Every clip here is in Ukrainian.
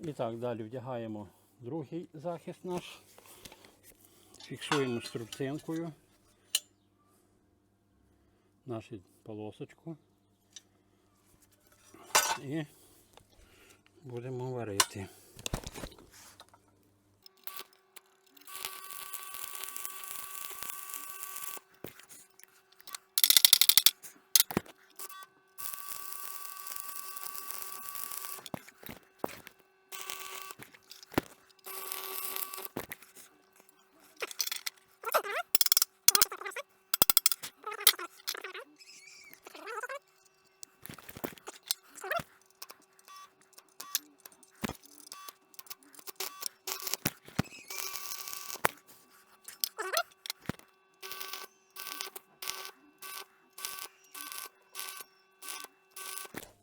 І так, далі вдягаємо другий захист наш. Фіксуємо струбцинкою нашу полосочку. І будемо варити.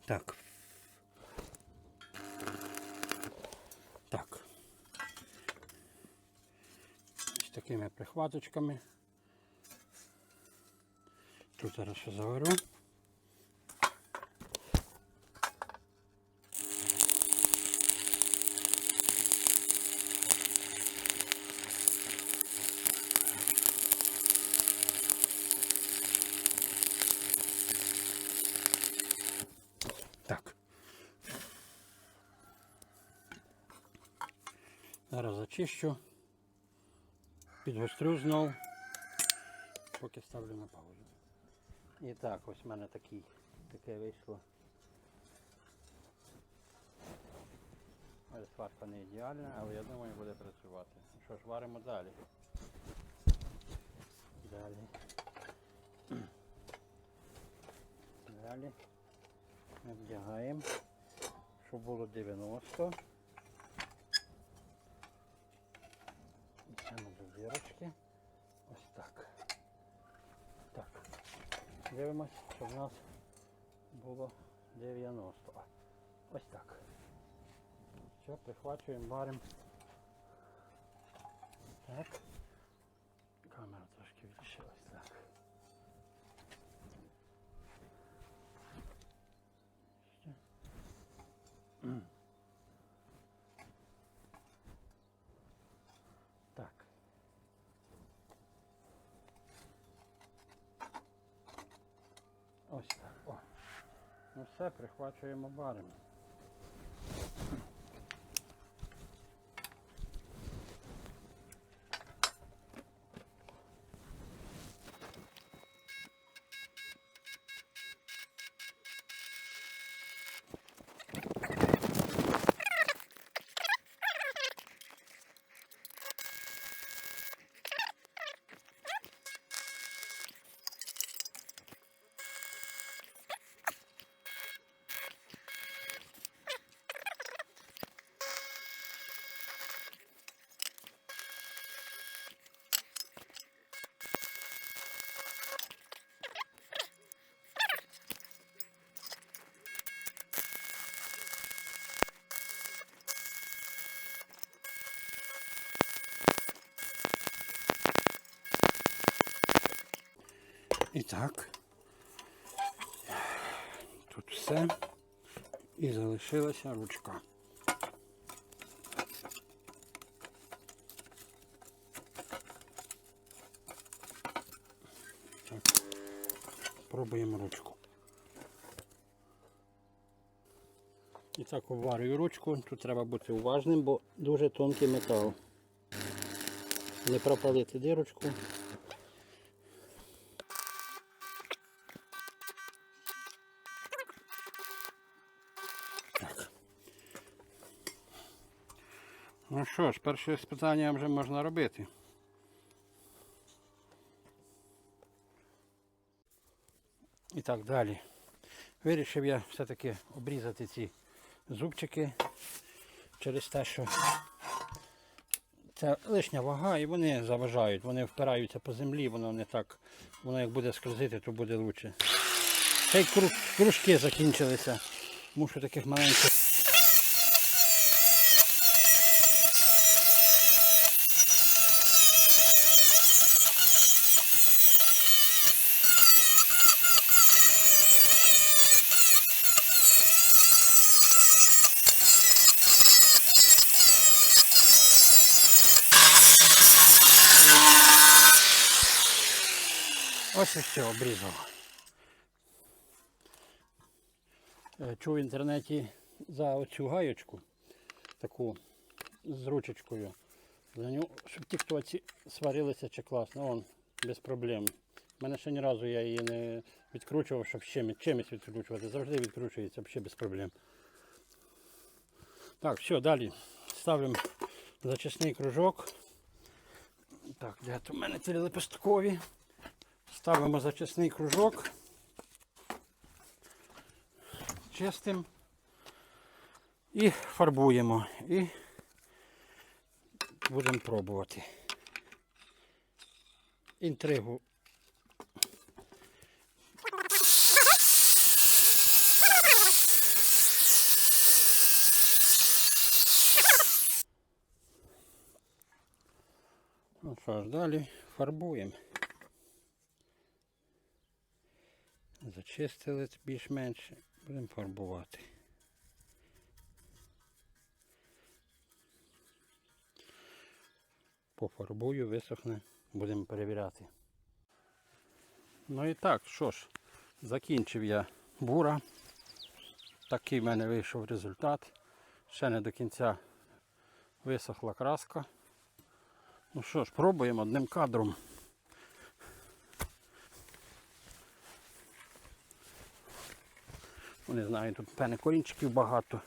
Так. Так. Ось такими прихваточками. Тут зараз ще заварю. Так. Зараз зачищу. Підгострю знов. Поки ставлю на паузу. І так, ось в мене такий, таке вийшло. Ось сварка не ідеальна, але я думаю буде працювати. Що ж, варимо далі. Далі. Далі. Ми вдягаємо, щоб було 90. Йдемо до дірочки. Ось так. Так. Дивимось, щоб в нас було 90. Ось так. Все, прихвачуємо, варимо. Так. Камера трошки відчилась. Так. Ще. М. Так. Ось так. О. Ну все, прихвачуємо варимо. І так. Тут все. І залишилася ручка. Так. Пробуємо ручку. І так обварюю ручку. Тут треба бути уважним, бо дуже тонкий метал. Не пропалити дирочку. Ну що ж, перше спитання вже можна робити. І так далі. Вирішив я все-таки обрізати ці зубчики через те, що це лишня вага і вони заважають, вони впираються по землі, воно не так, воно як буде скользити, то буде краще. Та й кружки закінчилися. Мушу таких маленьких. Ось і все, обрізав. Е, Чув в інтернеті за оцю гаєчку, таку з ручечкою. За нього, щоб ті, хто ці сварилися чи класно, он без проблем. У мене ще ні разу я її не відкручував, щоб чимось, чимось відкручувати. Завжди відкручується взагалі без проблем. Так, все, далі. Ставимо зачисний кружок. Так, де у мене ці лепесткові. Ставимо зачисний кружок. Чистим. І фарбуємо. І будемо пробувати. Інтригу. Ну що ж, далі фарбуємо. Зачистили більш-менш, будемо фарбувати. Пофарбую, висохне, будемо перевіряти. Ну і так, що ж, закінчив я бура. Такий в мене вийшов результат. Ще не до кінця висохла краска. Ну що ж, пробуємо одним кадром. Не знаю, тут певне корінчиків багато,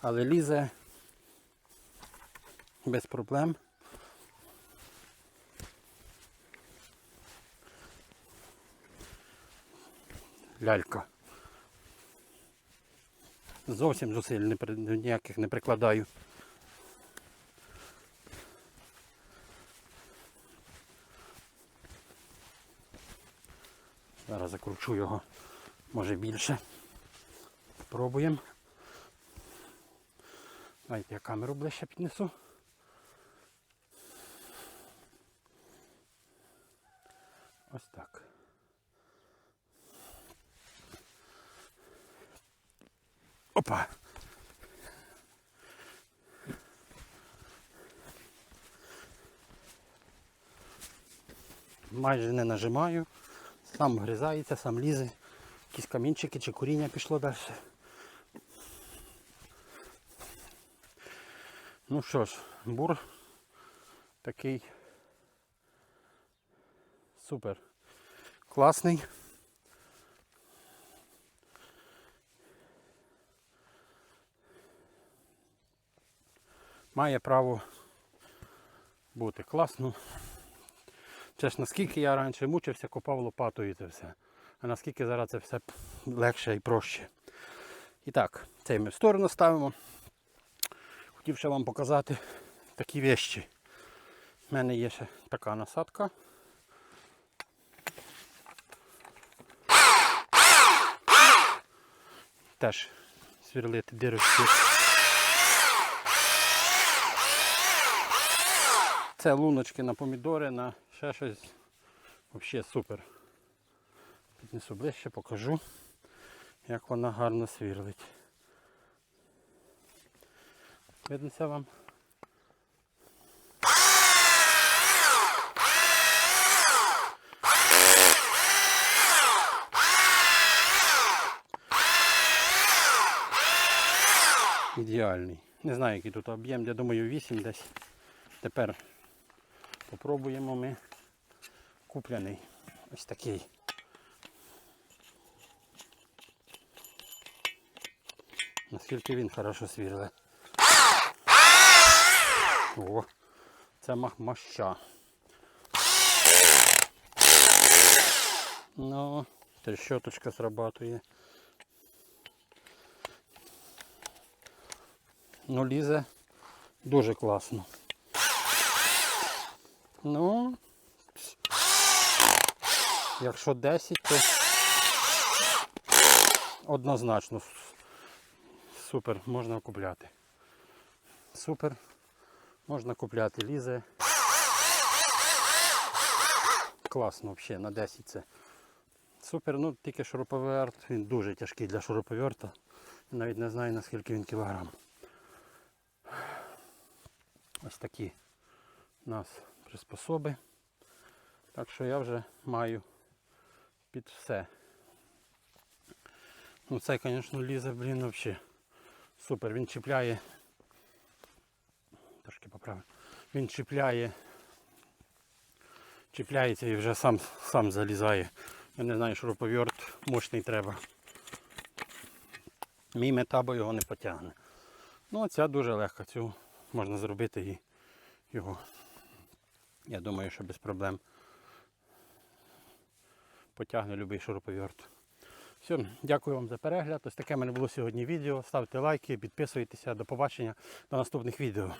але лізе без проблем. Лялька. Зовсім зусиль не, ніяких не прикладаю. Зараз закручу його, може більше. Спробуємо. Давайте я камеру ближче піднесу. Ось так. Опа! Майже не нажимаю. Сам гризається, сам лізе. Якісь камінчики чи коріння пішло далі. Ну що ж, бур такий супер класний. Має право бути класно. Це ж наскільки я раніше мучився, копав лопатою це все. А наскільки зараз це все легше і проще. І так, цей ми в сторону ставимо. Хотів ще вам показати такі вещі. У мене є ще така насадка. Теж свірлити дирочки. Це луночки на помідори, на ще щось. Взагалі супер. Піднесу ближче, покажу, як вона гарно свірлить. Видно вам? Ідеальний. Не знаю, який тут об'єм, я думаю 8 десь. Тепер попробуємо ми купляний. Ось такий. Наскільки він хорошо свірле. О, це мах- маща. Ну, трещоточка срабатує. Ну, лізе дуже класно. Ну, якщо 10, то однозначно супер, можна купляти. Супер, можна купляти, лізе. Класно взагалі, на 10 це. Супер, ну тільки шуруповерт, він дуже тяжкий для шуруповерта. Навіть не знаю наскільки він кілограм. Ось такі у нас приспособи. Так що я вже маю під все. Ну цей, звісно, лізе, блін, взагалі. Супер, він чіпляє. Трошки. Він чіпляє. Чіпляється і вже сам, сам залізає. Я не знаю, шуруповерт мощний треба. Мій метабо його не потягне. Ну, а ця дуже легка, цю можна зробити і його. Я думаю, що без проблем потягне будь-який шуруповерт. Все, дякую вам за перегляд. Ось таке в мене було сьогодні відео. Ставте лайки, підписуйтеся. До побачення до наступних відео.